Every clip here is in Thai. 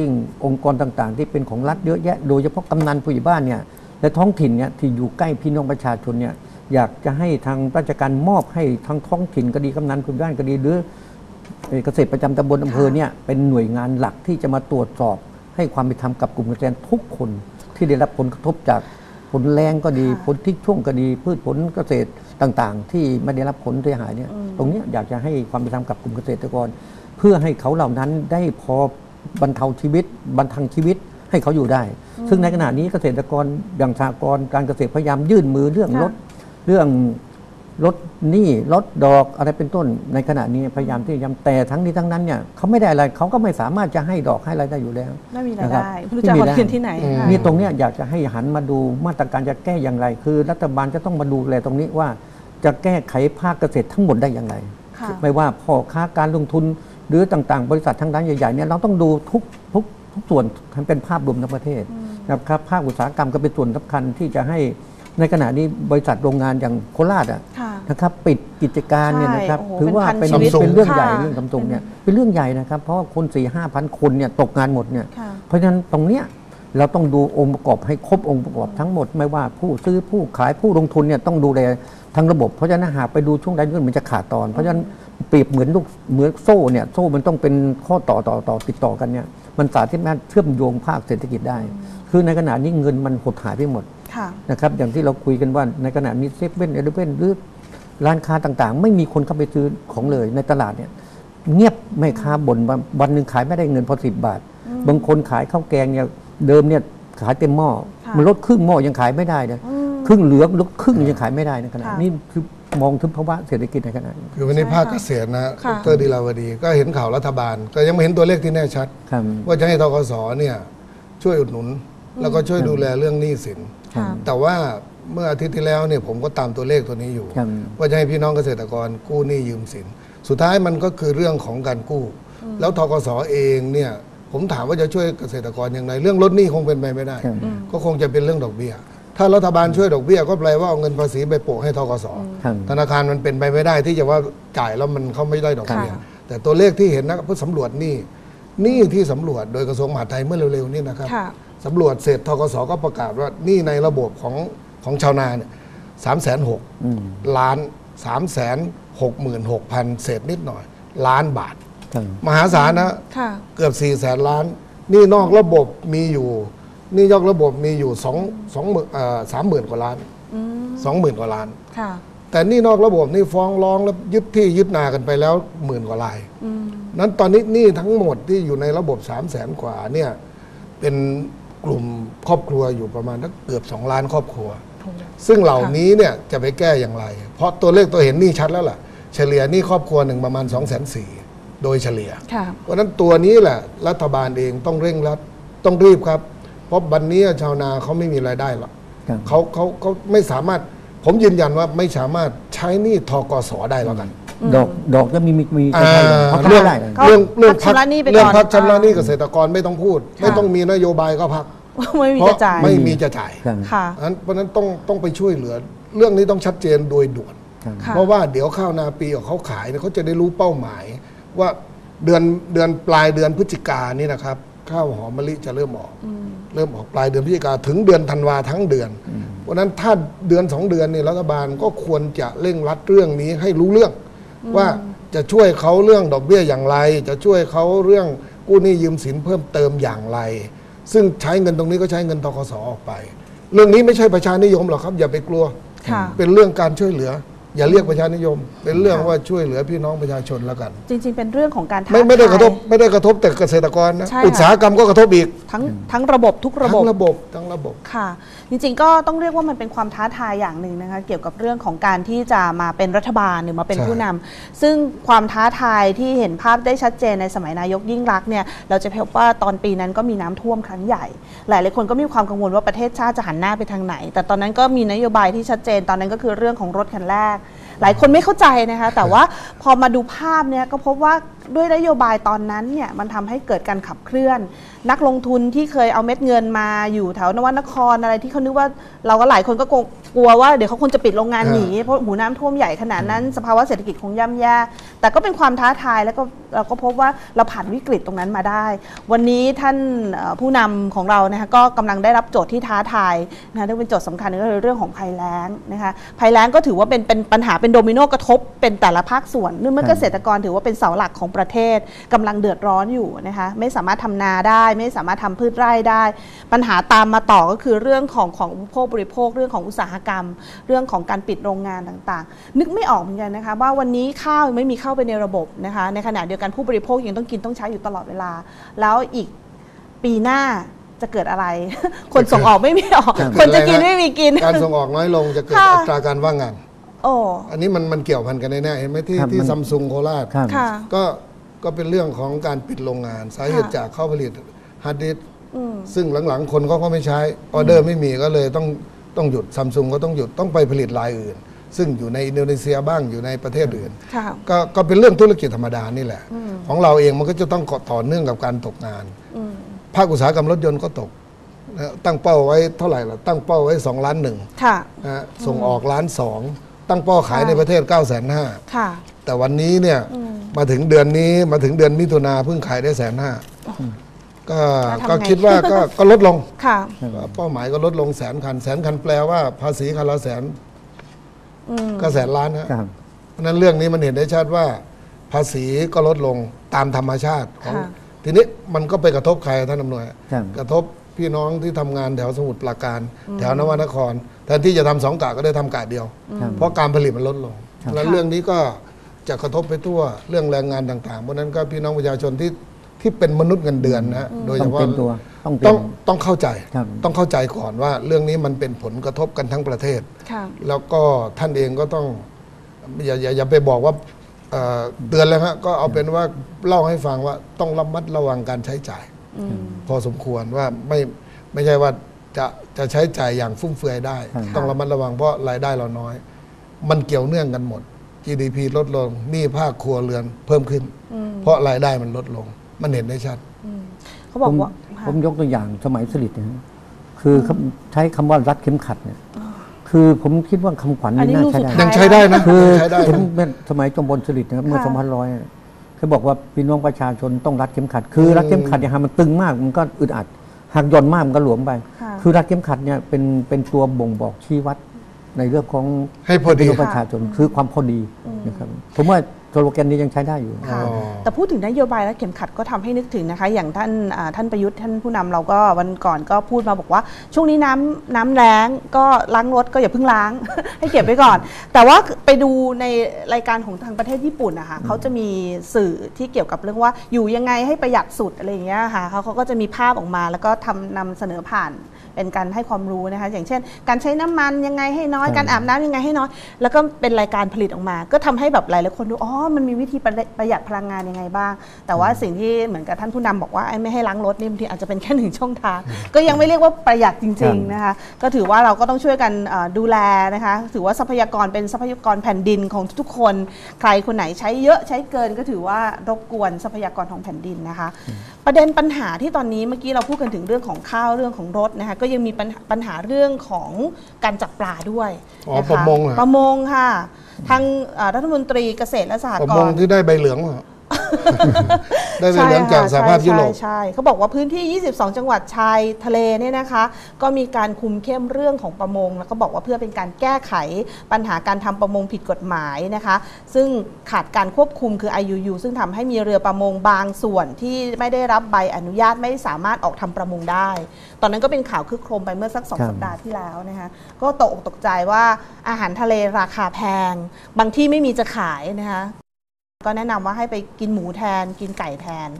ยิ่งองค์กรต่างๆ ที่เป็นของรัฐเยอะแยะ โดยเฉพาะกำนันผู้ใหญ่บ้านเนี่ยและท้องถิ่นเนี่ยที่อยู่ใกล้พี่น้องประชาชนเนี่ยอยากจะให้ทางราชการมอบให้ทางท้องถิ่นก็ดีกำนันผู้ใหญ่บ้านก็ดีหรือเอ่อเกษตรประจำตำบลอำเภอเนี่ยเป็นหน่วยงานหลักที่จะมาตรวจสอบ ให้ความเป็นธรรมกับกลุ่มเกษตรทุกคนที่ได้รับผลกระทบจากผลแรงก็ดีค่ะผลทิ้งช่วงก็ดี พืชผลเกษตรต่างๆ ที่ไม่ได้รับผลเสียหายเนี่ยตรงเนี้ยอยากจะให้ความเป็นธรรมกับกลุ่มเกษตรกร เพื่อให้เขาเหล่านั้นได้พอ บรรเทาชีวิตบรรทังชีวิตให้เขาอยู่ได้ ซึ่งในขณะนี้เกษตรกรอย่างสหกรณ์การเกษตรพยายามยื่นมือเรื่องค่ะลดเรื่องลดหนี้ลดดอกอะไรเป็นต้น ในขณะนี้พยายามที่จะแต่ทั้งนี้ทั้งนั้นเนี่ยเขาไม่ได้อะไรเขาก็ไม่สามารถจะให้ดอกให้อะไรได้อยู่แล้วไม่มีรายนะครับได้ไม่รู้จะเอาเงินที่ไหนค่ะนี่ตรงเนี้ยอยากจะให้หันมาดูมาตรการจะแก้อย่างไร คือ รัฐบาลจะต้องมาดูแลตรงนี้ว่า จะแก้ไขภาคเกษตรทั้งหมดได้อย่างไรค่ะไม่ว่าพ่อค้าการลงทุน หรือต่างๆ บริษัททั้งด้านใหญ่ๆเนี่ยเราต้องดูทุกทุกทุกส่วนให้เป็นภาพรวมทั้งประเทศนะครับภาคอุตสาหกรรมก็เป็นส่วนสำคัญที่จะให้ในขณะนี้บริษัทโรงงานอย่างโคราชอะค่ะนะครับปิดกิจการเนี่ยนะครับใช่โอ้โหถือว่าเป็เป็นนพันชีวิตเป็นเรื่องใหญ่ค่ะเรื่องซัมซุงเนี่ยเป็นเรื่องใหญ่นะครับ เพราะว่าคน4ี่ห้าพันคนเนี่ยตกงานหมดเนี่ยค่ะเพราะฉะนั้นตรงเนี้ยเราต้องดูองค์ประกอบให้ครบองค์ประกอบทั้งหมดไม่ว่าผู้ซื้อผู้ขายผู้ลงทุนเนี่ยต้องดูแลทั้งระบบ เพราะฉะนั้นหากไปดูช่วงใดช่วงหนึ่งมันจะขาดตอน เพราะฉะนั้นเปรียบเหมือนลูกเหมือนโซ่เนี่ยโซ่มันต้องเป็นข้อต่อต่อต่อติดต่อกันเนี่ยมันสามารถเชื่อมโยงภาคเศรษฐกิจได้ คือในขณะนี้เงินมันหดหายไปหมดค่ะนะครับอย่างที่เราคุยกันว่าในขณะนี้เซเว่นเอเลเว่นหรือร้านค้าต่างๆ ไม่มีคนเข้าไปซื้อของเลยในตลาดเนี่ยเงียบไม่ค้าบ่นว่าวันหนึ่งขายไม่ได้เงินพอสิบบาท บางคนขายข้าวแกงเนี่ยเดิมเนี่ยขายเต็มหม้อค่ะมันลดครึ่งหม้อยังขายไม่ได้เลยอืมครึ่งเหลือลดครึ่งยังขายไม่ได้ในขณะค่ะนี้คือ มองถึงภาวะเศรษฐกิจในขณะนี้คือวันนี้ใช่ภาคค่ะเกษตรนะค่ะ ดรดีลาวดี ก็เห็นข่าวรัฐบาล ก็ยังไม่เห็นตัวเลขที่แน่ชัด ครับว่าจะให้ทกสเนี่ยช่วยอุดหนุน แล้วก็ช่วยดูแลเรื่องหนี้สิน ค่ะ แต่ว่าเมื่ออาทิตย์ที่แล้วเนี่ยผมก็ตามตัวเลขตัวนี้อยู่ ครับ ว่าจะให้พี่น้องเกษตรกรกู้หนี้ยืมสิน สุดท้ายมันก็คือเรื่องของการกู้ แล้วทกสเองเนี่ยผมถามว่าจะช่วยเกษตรกรยังไงเรื่องลดหนี้คงเป็นไปไม่ได้ ครับ ก็คงจะเป็นเรื่องดอกเบี้ย ถ้ารัฐบาลช่วยดอกเบี้ยก็แปลว่าเอาเงินภาษีไปโปะให้ทกสครับธนาคารมันเป็นไปไม่ได้ที่จะว่าจ่ายแล้วมันเขาไม่ได้ดอกเบี้ยค่ะ แต่ตัวเลขที่เห็นนะเพื่อสำรวจหนี้หนี้ที่สำรวจโดยกระทรวงมหาดไทยเมื่อเร็วๆนี้นะครับ ค่ะ สำรวจเสร็จทกสก็ประกาศว่าหนี้ในระบบของของชาวนาเนี่ยสามแสนหกอืมล้านสามแสนหกหมื่นหกพันเศษนิดหน่อย ล้านบาท ครับ มหาศาลนะ ค่ะ เกือบ4ี่แสนล้านหนี่นอกระบบมีอยู่ห นี่ยอกระบบมีอยู่สองสองหมื่นสามหมื่นกว่าล้านอืมสองหมื่นกว่าล้าน ค่ะ แต่หนี่นอกระบบนี่ฟ้องร้องแล้วยึดที่ยึดนากันไปแล้วหมื่นกว่าลายอืมนั้นตอนนี้หนี้ทั้งหมดที่อยู่ในระบบ3 0 0แสนกว่าเนี่ยเป็นกลุ่มครอบครัวอยู่ประมาณสักเกือบ2ล้านครอบครัว ซึ่งเหล่านี้เนี่ยจะไปแก้อย่างไร เพราะตัวเลขตัวเห็นหนี้ชัดแล้วล่ะ เฉลี่ยหนี้ครอบครัวหนึ่งประมาณ2 4 0 0 0 0โดยเฉลี่ยค่ะเพราะฉะนั้นตัวนี้แหละรัฐบาลเองต้องเร่งรัดต้องรีบครับเพ ราะบันนี้ชาวนาเขาไม่มีรายได้หรอกครับ เขาเขาเขาไม่สามารถ ผมยืนยันว่าไม่สามารถใช้หนี้ทกสได้แล้วกัน ดอกดอกจะมีมีมีอ่าใช่ๆเขาเรื่ทำองได้เลยก็เรื่องเรื่องพักชำระหนี้ไปก่อน เรื่องพักชำระหนี้อ่าเกษตรกรไม่ต้องพูด ไม่ต้องมีนโยบายก็พักไม่มีเพราะจะจ่ายไม่มีจะจ่ายครับ ค่ะ อันเพราะฉะนั้นต้องต้องไปช่วยเหลือ เรื่องนี้ต้องชัดเจนโดยด่วน ครับ ค่ะ เพราะว่าเดี๋ยวข้าวนาปีของเขาขายเนี่ยเขาจะได้รู้เป้าหมาย ว่าเดือนเดือนปลายเดือนพฤศจิกายนนี่นะครับ ข้าวหอมมะลิจะเริ่มออก เริ่มออกปลายเดือนพฤศจิกาถึงเดือนธันวาทั้งเดือน เพราะฉะนั้นถ้าเดือนสองเดือนเนี่ยรัฐบาลก็ควรจะเร่งรัดเรื่องนี้ให้รู้เรื่อง ว่าจะช่วยเขาเรื่องดอกเบี้ยอย่างไร จะช่วยเขาเรื่องกู้หนี้ยืมสินเพิ่มเติมอย่างไร ซึ่งใช้เงินตรงนี้ก็ใช้เงินทกสออกไป เรื่องนี้ไม่ใช่ประชานิยมหรอกครับ อย่าไปกลัวค่ะเป็นเรื่องการช่วยเหลือ อย่าเรียกประชานิยม เป็นเรื่องว่าช่วยเหลือพี่น้องประชาชนแล้วกัน จริง ๆ เป็นเรื่องของการท้าไม่ไม่ได้ทายกระทบไม่ได้กระทบแต่เกษตรกรนะ ใช่ค่ะ อุตสาหกรรมก็กระทบอีก ทั้งทั้งระบบทุกระบบทั้งระบบทั้งระบบ ค่ะ จริงๆก็ต้องเรียกว่ามันเป็นความท้าทายอย่างหนึ่งนะคะ เกี่ยวกับเรื่องของการที่จะมาเป็นรัฐบาลหรือมาเป็นใช่ ผู้นำซึ่งความท้าทายที่เห็นภาพได้ชัดเจนในสมัยนายกยิ่งรักษณ์เนี่ยเราจะพบว่าตอนปีนั้นก็มีน้ำท่วมครั้งใหญ่ หลายหลายๆคนก็มีความกังวลว่าประเทศชาติจะหันหน้าไปทางไหน แต่ตอนนั้นก็มีนโยบายที่ชัดเจนตอนนั้นก็คือเรื่องของรถคันแรก หลายคนไม่เข้าใจนะคะ แต่ว่าพอมาดูภาพเนี่ยก็พบว่าด้วยนโยบายตอนนั้นเนี่ยมันทำให้เกิดการขับเคลื่อน นักลงทุนที่เคยเอาเม็ดเงินมาอยู่แถวนวนครอะไรที่เขานึกว่าเราก็หลายคนก็ง กลัวว่าเดี๋ยวเขาคงจะปิดโรงงานอ่าหนีเพราะหูน้ำท่วมใหญ่ขนาดนั้น สภาวะเศรษฐกิจคงย่ำแย่แต่ก็เป็นความท้าทายแล้วก็เราก็พบว่าเราผ่านวิกฤตตรงนั้นมาได้ วันนี้ท่านเอ่อผู้นำของเรานะคะก็กำลังได้รับโจทย์ที่ท้าทายนะคะที่เป็นโจทย์สำคัญก็คือเรื่องของภัยแล้งนะคะภัยแล้งก็ถือว่าเป็นเป็นปัญหาเป็นโดมิโนกระทบเป็นแต่ละภาคส่วนเนื่องเมื่อคเกรับษตรกรถือว่าเป็นเสาหลักของประเทศกำลังเดือดร้อนอยู่นะคะไม่สามารถทำนาได้ ไม่สามารถทำพืชไร่ได้ ปัญหาตามมาต่อก็คือเรื่องของของอุปโภคบริโภคเรื่องของอุตสาหกรรม เรื่องของการปิดโรงงานต่างๆ นึกไม่ออกเหมือนกันนะคะว่าวันนี้ข้าวยังไม่มีเข้าไปในระบบนะคะในขณะเดียวกันผู้บริโภคยังต้องกินต้องใช้อยู่ตลอดเวลา แล้วอีกปีหน้าจะเกิดอะไร คนส่งออกไม่มีออกครับคนจะกินไม่มีกิน การส่งออกน้อยลงจะเกิดค่ะอัตราการว่างงานโอ้อันนี้มันมันเกี่ยวพันกันแน่ๆเห็นไหมที่ครับที่มันซัมซุงโคราชครับค่ะก็ก็เป็นเรื่องของการปิดโรงงาน สาเหตุค่ะจากเขาผลิตฮาร์ดดิสก์อืมซึ่งหลังๆ คนเขาก็ไม่ใช้ออเดอร์ไม่มีก็เลยต้อง ต้องหยุดซัมซุงก็ต้องหยุดต้องไปผลิตรายอื่น ซึ่งอยู่ในอินโดนีเซียบ้างอยู่ในประเทศอื่นค่ะก็ก็เป็นเรื่องธุรกิจธรรมดานี่แหละ ของเราเองมันก็จะต้องต่อเนื่องกับการตกงานอืมภาคอุตสาหกรรมรถยนต์ก็ตกนะตั้งเป้าไว้เท่าไหร่ล่ะตั้งเป้าไว้2ล้านหนึ่งค่ะนะฮะส่งออกล้านสองตั้งเป้าขายค่ะในประเทศ9ก้าแสนห้าค่ะแต่วันนี้เนี่ยอืมมาถึงเดือนนี้มาถึงเดือนมิถุนาเพิ่งขายได้แสนห้า ก็แล้วทำไง ก็คิดว่าก็ก็ลดลงค่ะเป้าหมายก็ลดลงแสนคัน แสนคันแปลว่าภาษีคันละแสนอืม ก็แสนล้านฮะ ครับ เพราะฉะนั้นเรื่องนี้มันเห็นได้ชัดว่า ภาษีก็ลดลงตามธรรมชาติของ ค่ะทีนี้มันก็ไปกระทบใครท่านอำนวย ครับ กระทบพี่น้องที่ทำงานแถวสมุทรปราการ แถวนวนครแทนที่จะทำสองกะก็ได้ทำกะเดียว ครับ เพราะการผลิตมันลดลงครับแล้วเรื่องนี้ก็จะกระทบไปทั่วเรื่องแรงงานต่างๆ เพราะฉะนั้นก็พี่น้องประชาชนที่ ที่เป็นมนุษย์เงินเดือนนะฮะโดยเฉต้องพาะเต็มตัวต้องเต็ต้องมต้องเข้าใจ ครับ ต้องเข้าใจก่อนว่าเรื่องนี้มันเป็นผลกระทบกันทั้งประเทศ ค่ะ แล้วก็ท่านเองก็ต้องอย่าอย่าอย่าไปบอกว่าเอ่อเตือนแล้วฮะก็เอาเป็นว่าเล่าให้ฟังว่าต้องระมัดระวังการใช้จ่าย อืม พอสมควรว่าไม่ไม่ใช่ว่าจะจะใช้จ่ายอย่างฟุ่มเฟือยได้ ครับ ต้องระมัดระวังเพราะรายได้เราน้อย มันเกี่ยวเนื่องกันหมด GDP ลดลงหนี้ภาคครัวเรือนเพิ่มขึ้นอืมเพราะรายได้มันลดลง มันเห็นได้ชัด เขาบอกผมว่าผมยกตัวอย่างสมัยสลิดนะฮะคือคำใช้คำว่ารัดเข็มขัดเนี่ย คือผมคิดว่าคำขวัญอันนี้นี้น่ารูปใช้สุดได้ยังใช้ได้นะคือยังใช้ได้ผมนะ เป็นสมัยจอมพลสฤษดิ์นะครับเมื่อค่ะ สองพันร้อยเขาบอกว่าพี่น้องประชาชนต้องรัดเข็มขัด คือรัดเข็มขัดเนี่ยฮะมันตึงมากมันก็อึดอัดหากหย่อนมากมันก็หลวมไป ค่ะ คือรัดเข็มขัดเนี่ยเป็นเป็นตัวบ่งบอกชี้วัดในเรื่องของให้พอดี พี่น้องประชาชนคือความพอดีนะครับผมว่า สโลแกนนี้ยังใช้ได้อยู่ ค่ะอ๋อแต่พูดถึงนโยบายและเข็มขัดก็ทำให้นึกถึงนะคะ อย่างท่านอ่าท่านประยุทธ์ท่านผู้นำเราก็วันก่อนก็พูดมาบอกว่า ช่วงนี้น้ำน้ำแรงก็ล้างรถก็อย่าเพิ่งล้าง ให้เก็บไว้ก่อน แต่ว่าไปดูในรายการของทางประเทศญี่ปุ่นนะคะเขาจะมีสื่อที่เกี่ยวกับเรื่องว่าอยู่ยังไงให้ประหยัดสุดอะไรอย่างเงี้ยค่ะเขาเขาก็จะมีภาพออกมาแล้วก็ทำนำเสนอผ่าน เป็นการให้ความรู้นะคะ อย่างเช่น การใช้น้ำมันยังไงให้น้อยครับการอาบน้ำยังไงให้น้อย แล้วก็เป็นรายการผลิตออกมา ก็ทำให้แบบหลายๆคนดู อ๋อมันมีวิธีประหยัดประหยัดพลังงานยังไงบ้าง แต่ว่าสิ่งที่เหมือนกับท่านผู้นำบอกว่าไอ้ไม่ให้ล้างรถนี่บางทีอาจจะเป็นแค่หนึ่งช่องทาง ก็ยังไม่เรียกว่าประหยัดจริงๆนะคะก็ถือว่าเราก็ต้องช่วยกันเอ่อดูแลนะคะถือว่าทรัพยากรเป็นทรัพยากรแผ่นดินของทุกๆคน ใครคนไหนใช้เยอะใช้เกินก็ถือว่ารบกวนทรัพยากรของแผ่นดินนะคะ ประเด็นปัญหาที่ตอนนี้เมื่อกี้เราพูดกันถึงเรื่องของข้าวเรื่องของรถนะคะก็ยังมีปัญหาปัญหาเรื่องของการจับปลาด้วยอ๋อนะคะประมงเหรอ ประมงค่ะ ทางเอ่อรัฐมนตรีเกษตรและสหผมกมองรณ์ ที่ได้ใบเหลืองเหรอ ได้ใบเหลืองใช่จากค่ะสหภาพยุโรปใช่ใช่เขาบอกว่าพื้นที่ 22 จังหวัดชายทะเลเนี่ยนะคะ ก็มีการคุมเข้มเรื่องของประมง แล้วก็บอกว่าเพื่อเป็นการแก้ไขปัญหาการทำประมงผิดกฎหมายนะคะ ซึ่งขาดการควบคุมคือ IUU ซึ่งทำให้มีเรือประมงบางส่วนที่ไม่ได้รับใบอนุญาตไม่สามารถออกทำประมงได้ ตอนนั้นก็เป็นข่าวคึกโครมไปเมื่อสักสองครับสัปดาห์ที่แล้วนะคะก็ตกอกตกใจว่าอาหารทะเลราคาแพง บางที่ไม่มีจะขายนะคะ ก็แนะนำว่าให้ไปกินหมูแทนกินไก่แทน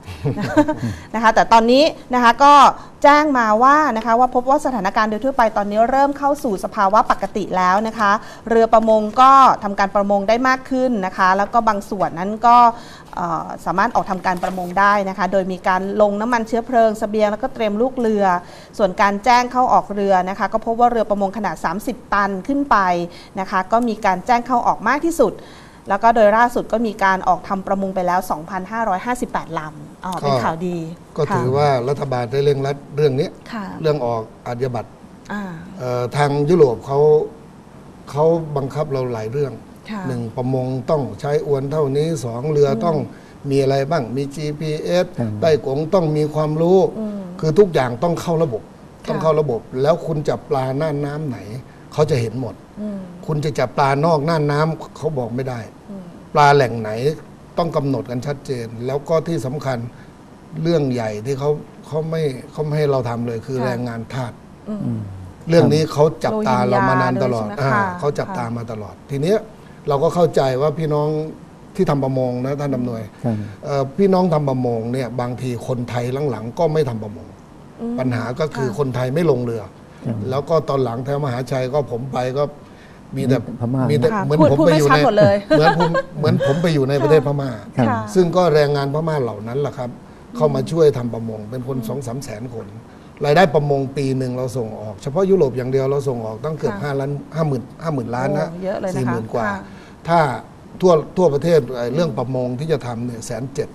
นะคะ แต่ตอนนี้นะคะก็แจ้งมาว่านะคะว่าพบว่าสถานการณ์โดยทั่วไปตอนนี้เริ่มเข้าสู่สภาวะปกติแล้วนะคะ เรือประมงก็ทำการประมงได้มากขึ้นนะคะ แล้วก็บางส่วนนั้นก็เอ่อสามารถออกทำการประมงได้นะคะ โดยมีการลงน้ำมันเชื้อเพลิงสเสบียงแล้วก็เตรียมลูกเรือ ส่วนการแจ้งเข้าออกเรือนะคะ ก็พบว่าเรือประมงขนาด 30 ตันขึ้นไปนะคะ ก็มีการแจ้งเข้าออกมากที่สุด แล้วก็โดยล่าสุดก็มีการออกทำประมงไปแล้ว 2,558 ลำอ๋อเป็นก็ข่าวดีก็ถือว่ารัฐบาลได้เร่งรัดเรื่องนี้ค่ะเรื่องออกอาชญาบัตรอ่าเอ่อทางยุโรปเขาเขาบังคับเราหลายเรื่องค่ะหนึ่งประมงต้องใช้อวนเท่านี้สองเรือต้องมีอะไรบ้าง มี GPS ครับใต้กงต้องมีความรู้ คือทุกอย่างต้องเข้าระบบ ต้องเข้าระบบ แล้วคุณจับปลาหน้าน้ำไหน เขาจะเห็นหมด คุณจะจับปลานอกหน้าน้ำเขาบอกไม่ได้ ปลาแหล่งไหนต้องกำหนดกันชัดเจน แล้วก็ที่สำคัญเรื่องใหญ่ที่เขาเขาไม่เขาไม่ให้เราทำเลยคือค่ะแรงงานทาสเรื่องนี้เขาจับตาเรามานานตลอดโรฮิงญาด้วยใช่ไหมอ่าคะเขาจับค่ะตามาตลอด ทีเนี้ยเราก็เข้าใจว่าพี่น้องที่ทำประมงนะท่านดำนวยครับเอ่อพี่น้องทำประมงเนี่ยบางทีคนไทยหลังๆ ก็ไม่ทำประมง ปัญหาก็คือคนไทยไม่ลงเรือครับแล้วก็ตอนหลังแถวมหาชัยก็ผมไปก็ มีแต่พม่ามีแต่ค่ะเหมือนพูดผมพูดไปไม่อยู่ชัดในหมดเลย เหมือนผมเหมือนผมไปอยู่ในประเทศพม่า ครับ ค่ะ ซึ่งก็แรงงานพม่าเหล่านั้นแหละครับ เข้ามาช่วยทำประมงเป็นคนสองสามแสนคน รายได้ประมงปีหนึ่งเราส่งออก เฉพาะยุโรปอย่างเดียวเราส่งออกตั้งเกือบค่ะห้าล้านห้าหมื่นห้าหมื่นล้านนะโอ้เยอะเลยนะคะสี่หมื่นกว่า ค่ะ ถ้าทั่วทั่วประเทศไอ้เรื่องประมงที่จะทำเนี่ยแสนเจ็ด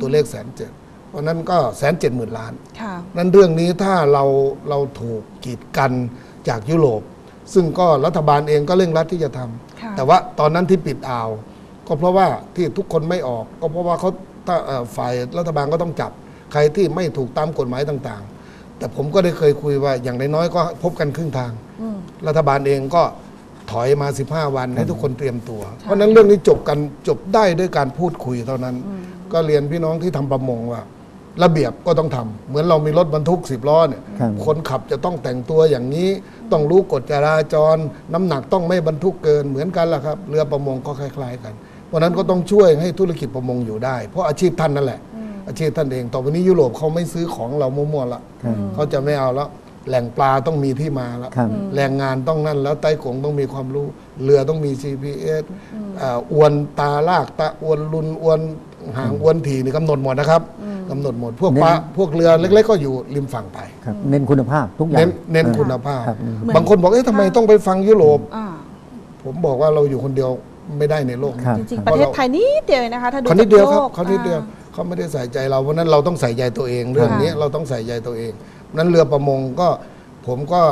ตัวเลขแสนเจ็ดเพราะนั้นก็แสนเจ็ดหมื่นล้าน ค่ะ นั้นเรื่องนี้ถ้าเราเราถูกกีดกันจากยุโรป ซึ่งก็รัฐบาลเองก็เร่งรัดที่จะทำค่ะ แต่ว่าตอนนั้นที่ปิดอ่าว ก็เพราะว่าที่ทุกคนไม่ออก ก็เพราะว่าเขาถ้าเอ่อฝ่ายรัฐบาลก็ต้องจับ ใครที่ไม่ถูกตามกฎหมายต่างๆ แต่ผมก็ได้เคยคุยว่าอย่างน้อยๆก็พบกันครึ่งทางรัฐบาลเองก็ถอยมา 15 วันให้ทุกคนเตรียมตัว เพราะฉะนั้นเรื่องนี้จบกันจบได้ด้วยการพูดคุยเท่านั้น ก็เรียนพี่น้องที่ทำประมงว่า ระเบียบก็ต้องทำเหมือนเรามีรถบรรทุกสิบล้อเนี่ยครับคนขับจะต้องแต่งตัวอย่างนี้ ต้องรู้กฎจราจร น้ำหนักต้องไม่บรรทุกเกินเหมือนกันล่ะครับ เรือประมงก็คล้าย ๆ กันเพราะฉะนั้นก็ต้องช่วยให้ธุรกิจประมงอยู่ได้ เพราะอาชีพท่านนั่นแหละ อาชีพท่านเองต่อไปนี้ยุโรปเขาไม่ซื้อของเรามั่วๆละครับเขาจะไม่เอาแล้วแหล่งปลาต้องมีที่มาแล้วครับแรงงานต้องนั่นแล้วไต้กงต้องมีความรู้ เรือต้องมี GPS อ่าอวนตาลากตาอวนลุนอวนหางอวนถีนี่กำหนดหมดนะครับ กำหนดหมด พวกปลาเน้นพวกเรือเล็ก ๆ ก็อยู่ริมฝั่งไปครับเน้นคุณภาพทุกอย่างเน้นเน้นออคุณภาพครับบางคนบอกเอ๊ะทำไมต้องไปฟังยุโรปอ่าผมบอกว่าเราอยู่คนเดียวไม่ได้ในโลกครับจริงๆประเทศไทยนิดเดียวเองนะคะถ้าดูเขานิดเดียวครับจากโลกเขานิดเดียวอ่เขาไม่ได้ใส่ใจเราเพราะฉะนั้นเราต้องใส่ใจตัวเอง เรื่องนี้เราต้องใส่ใจตัวเองนั้นเรือประมงก็ผมก็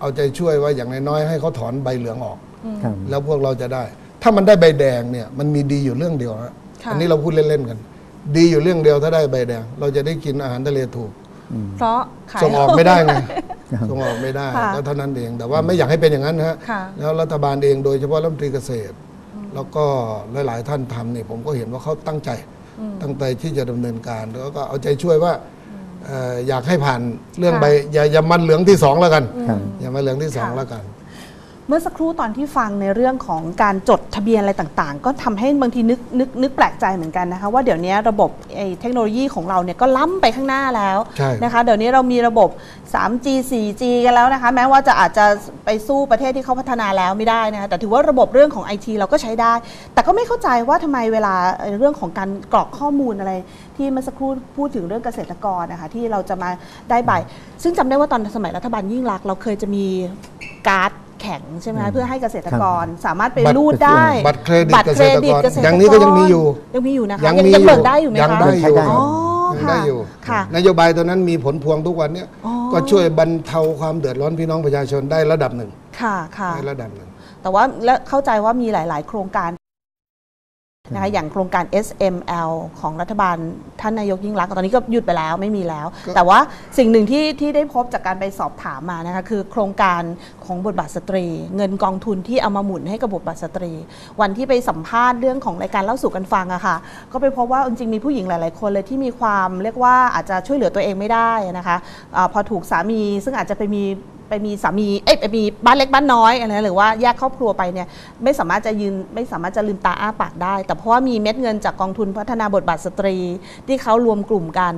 เอาใจช่วยว่าอย่างน้อยๆให้เขาถอนใบเหลืองออกครับแล้วพวกเราจะได้ ถ้ามันได้ใบแดงเนี่ยมันมีดีอยู่เรื่องเดียวฮะค่ะอันนี้เราพูดเล่นๆกัน ดีอยู่เรื่องเดียวถ้าได้ใบแดง เราจะได้กินอาหารทะเลถูก เพราะขาย ส่งออกไม่ได้ไงครับส่งออกไม่ได้ค่ะก็เท่านั้นเองแต่ว่าไม่อยากให้เป็นอย่างนั้นนะฮะค่ะ แล้วรัฐบาลเองโดยเฉพาะรัฐมนตรีเกษตร แล้วก็หลาย ๆ ท่านทำเนี่ยผมก็เห็นว่าเขาตั้งใจ ตั้งใจที่จะดำเนินการ แล้วก็เอาใจช่วยว่าเอ่ออยากให้ผ่านเรื่องค่ะใบอย่าอย่ามันเหลืองที่สองแล้วกัน ครับ อย่ามาเหลืองที่สองค่ะแล้วกัน เมื่อสักครู่ตอนที่ฟังในเรื่องของการจดทะเบียนอะไรต่างๆ ก็ทำให้บางทีนึกนึกนึกแปลกใจเหมือนกันนะคะว่าเดี๋ยวนี้ระบบไอ้เทคโนโลยีของเราเนี่ยก็ล้ำไปข้างหน้าแล้วใช่นะคะเดี๋ยวนี้เรามีระบบ 3G 4G กันแล้วนะคะแม้ว่าจะอาจจะไปสู้ประเทศที่เขาพัฒนาแล้วไม่ได้นะคะแต่ถือว่าระบบเรื่องของ IT เราก็ใช้ได้ แต่ก็ไม่เข้าใจว่าทำไมเวลาเอ่อเรื่องของการกรอกข้อมูลอะไร ที่เมื่อสักครู่พูดถึงเรื่องเกษตรกรนะคะที่เราจะมาได้ใบซึ่งจำได้ว่าตอนสมัยรัฐบาลยิ่งรักษณ์เราเคยจะมีการ์ด แข็งใช่ไหมคะเพื่อให้เกษตรกรสามารถไปบัตรรูดได้บัตรเครดิตบัตรเครดิตเกเกษษตตรรกรกรอย่างนี้ก็ยังมีอยู่ ยังมีอยู่นะคะยังมียังอยู่เบิกได้อยู่ไหมยังคะได้อยู่อ๋อยังได้อยู่ค่ะนโยบายตัวนั้นมีผลพวงทุกวันเนี้ยอ๋อก็ช่วยบรรเทาความเดือดร้อนพี่น้องประชาชนได้ระดับหนึ่งค่ะค่ะได้ระดับหนึ่งแต่ว่าและเข้าใจว่ามีหลาย ๆ โครงการ นะคะอย่างโครงการ SML ของรัฐบาลท่านนายกยิ่งรักษณ์ตอนนี้ก็หยุดไปแล้วไม่มีแล้วก็แต่ว่าสิ่งหนึ่งที่ที่ได้พบจากการไปสอบถามมานะคะคือโครงการของบทบาทสตรี เงินกองทุนที่เอามาหมุนให้กับบทบาทสตรี วันที่ไปสัมภาษณ์เรื่องของรายการเล่าสู่กันฟังอะค่ะก็ไปพบว่าจริงๆมีผู้หญิงหลาย ๆ คนเลยที่มีความเรียกว่าอาจจะช่วยเหลือตัวเองไม่ได้นะคะอาพอถูกสามีซึ่งอาจจะไปมี ไปมีสามีเอ้ยไปมีบ้านเล็กบ้านน้อยอะไรนะหรือว่าแยกครอบครัวไปเนี่ยไม่สามารถจะยืนไม่สามารถจะลืมตาอ้าปากได้ แต่เพราะว่ามีเม็ดเงินจากกองทุนพัฒนาบทบาทสตรี ที่เขารวมกลุ่มกัน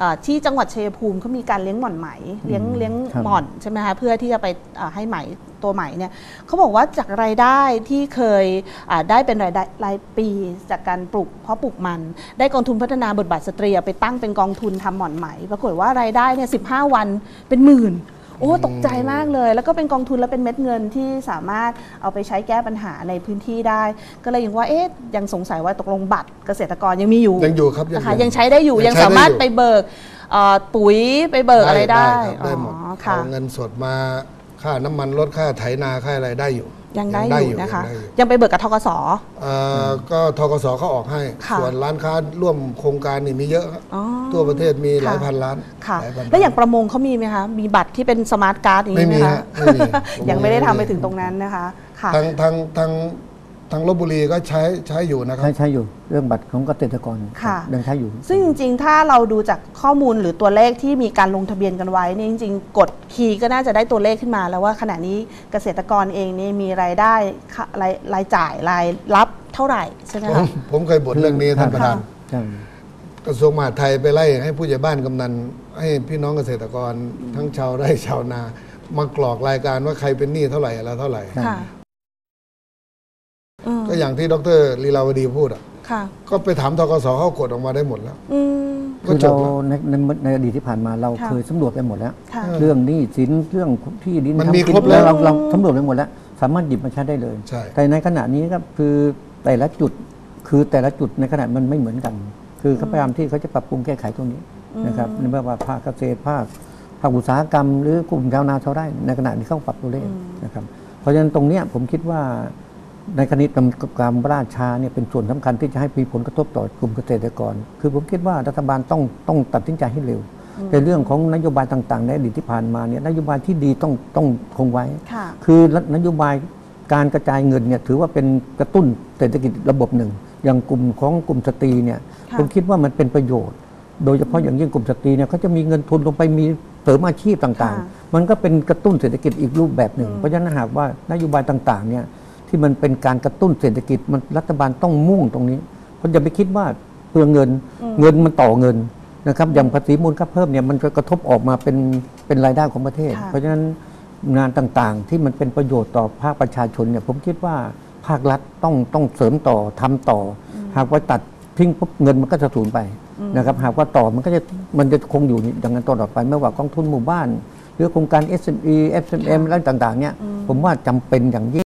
อ่าที่จังหวัดชัยภูมิเขามีการเลี้ยงหม่อนไหมเลี้ยงเลี้ยงครับ หม่อนใช่ไหมคะเพื่อที่จะไปอ่าให้ไหมตัวไหมเนี่ยเขาบอกว่าจากรายได้ที่เคยอ่าได้เป็นรายได้รายปีจากการปลูกเพาะปลูกมัน ได้กองทุนพัฒนาบทบาทสตรีเอาไปตั้งเป็นกองทุนทำหม่อนไหม ปรากฏว่ารายได้เนี่ยสิวันเป็นหมื่น โอ้ตกใจมากเลย แล้วก็เป็นกองทุนแล้วเป็นเม็ดเงินที่สามารถเอาไปใช้แก้ปัญหาในพื้นที่ได้ ก็เลยยังว่าเอ๊ะยังสงสัยว่าตกลงบัตรเกษตรกรยังมีอยู่ยังอยู่ครับยังนะคะอยู่ยังใช้ได้อยู่ยัยังงใช้ได้สามารถอยู่ไปเบิกเอ่อปุ๋ยไปเบิกอะไรได้ครับได้หมดอ๋อค่ะเอาเงินสดมาค่าน้ำมันลดค่าไถนาค่าอะไรได้อยู่ ยังได้ยังได้ออยู่ยู่นะคะยังได้อยู่ยังไปเบิกกับทกสเอ่อก็ทกสเขาออกให้ ค่ะส่วนร้านค้าร่วมโครงการนี่มีเยอะครับอ๋อทั่วประเทศมีหลายค่ะ พันล้านค่ะหลายพันแล้วอย่างล้นประมงเขามีไหมคะ มีบัตรที่เป็นสมาร์ทการ์ดอย่างนี้ไหมไม่มีคะฮะไม่มี ยังไม่ได้ทำไปไม่มีถึงตรงนั้นนะคะ ค่ะทางทางทาง ทางลบบุรีก็ใช้ใช้อยู่นะครัใช้บใช้อยู่เรื่องบัตรของเกษตรกรค่ะ ยังใช้อยู่ ซึ่งจริง ๆ ถ้าเราดูจากข้อมูลหรือตัวเลขที่มีการลงทะเบียนกันไว้เนี่ยจริง ๆ กดคีย์ก็น่าจะได้ตัวเลขขึ้นมา แล้วว่าขณะนี้เกษตรกรเองนี่มีรายได้ค่ารายรายจ่ายรายรับเท่าไหร่ใช่ไหมผมคะ ผมเคยบ่นเรื่องนี้ท่านประธานใช่กระทรวงมหาดไทยไปไล่ให้ผู้ใหญ่บ้านกำนันให้พี่น้องเกษตรกรทั้งชาวไร่ชาวนา มากรอกรายการว่าใครเป็นหนี้เท่าไหร่อะไรเท่าไหร่ ค่ะอืม ก็อย่างที่ดรลีลาวดีพูดอะค่ะ ก็ไปถามทกสเขากดออกมาได้หมดแล้ว อืม ก็คือจเราบแล้ว ในในในอดีตที่ผ่านมาเราค่ะเคยสำรวจไปหมดแล้ว ค่ะ เรื่องหนี้สินเรื่องที่ดินมันทำมีกิครบแล้วเราเราสำรวจไปหมดแล้ว สามารถหยิบมาใช้ได้เลย ใช่ แต่ในขณะนี้ครับคือแต่ละจุดคือแต่ละจุดในขณะมันไม่เหมือนกัน คือเขาพยายามที่เขาจะปรับปรุงแก้ไขตรงนี้นะครับไม่ว่าภาคเกษตรภาคภาคอุตสาหกรรม หรือกลุ่มชาวนาชาวไร่ในขณะนี้เขาปรับตัวเลขนะครับ เพราะฉะนั้นตรงเนี้ยผมคิดว่า ในคณิตกรรมราชาเนี่ยเป็นส่วนสำคัญที่จะให้มีผลกระทบต่อกลุ่มเกษตรกร คือผมคิดว่ารัฐบาลต้องต้องตัดสินใจให้เร็ว ในเรื่องของนโยบายต่างๆ ในอดีตที่ผ่านมาเนี่ยนโยบายที่ดีต้องต้องคงไว้ค่ะคือนโยบายการกระจายเงินเนี่ยถือว่าเป็นกระตุ้นเศรษฐกิจระบบหนึ่ง อย่างกลุ่มของกลุ่มสตรีเนี่ยค่ะผมคิดว่ามันเป็นประโยชน์ โดยเฉพาะอย่างยิ่งกลุ่มสตรีเนี่ยเขาจะมีเงินทุนลงไปมีเสริมอาชีพต่างค่ะๆมันก็เป็นกระตุ้นเศรษฐกิจอีกรูปแบบหนึ่ง เพราะฉะนั้นหากว่านโยบายต่างๆเนี่ย ที่มันเป็นการกระตุ้นเศรษฐกิจมันรัฐบาลต้องมุ่งตรงนี้คนอย่าไปคิดว่าเปลืองเงินเงินมันต่อเงินนะครับอย่างภาษีมูลค่าเพิ่มเนี่ยมันจะกระทบออกมาเป็นเป็นรายได้ของประเทศค่ะเพราะฉะนั้นงานต่างๆ ที่มันเป็นประโยชน์ต่อภาคประชาชนเนี่ยผมคิดว่าภาครัฐต้องต้องเสริมต่อทำต่ออหากว่าตัดทิ้งปุ๊บเงินมันก็จะสูญไปนะครับหากว่าต่อมันก็จะมันจะคงอยู่อย่างนั้นตลอดไปไม่ว่ากองทุนหมู่บ้าน หรือโครงการ SME SMM อะไรต่างๆเนี่ยผมว่าจำเป็นอย่างยิ่ง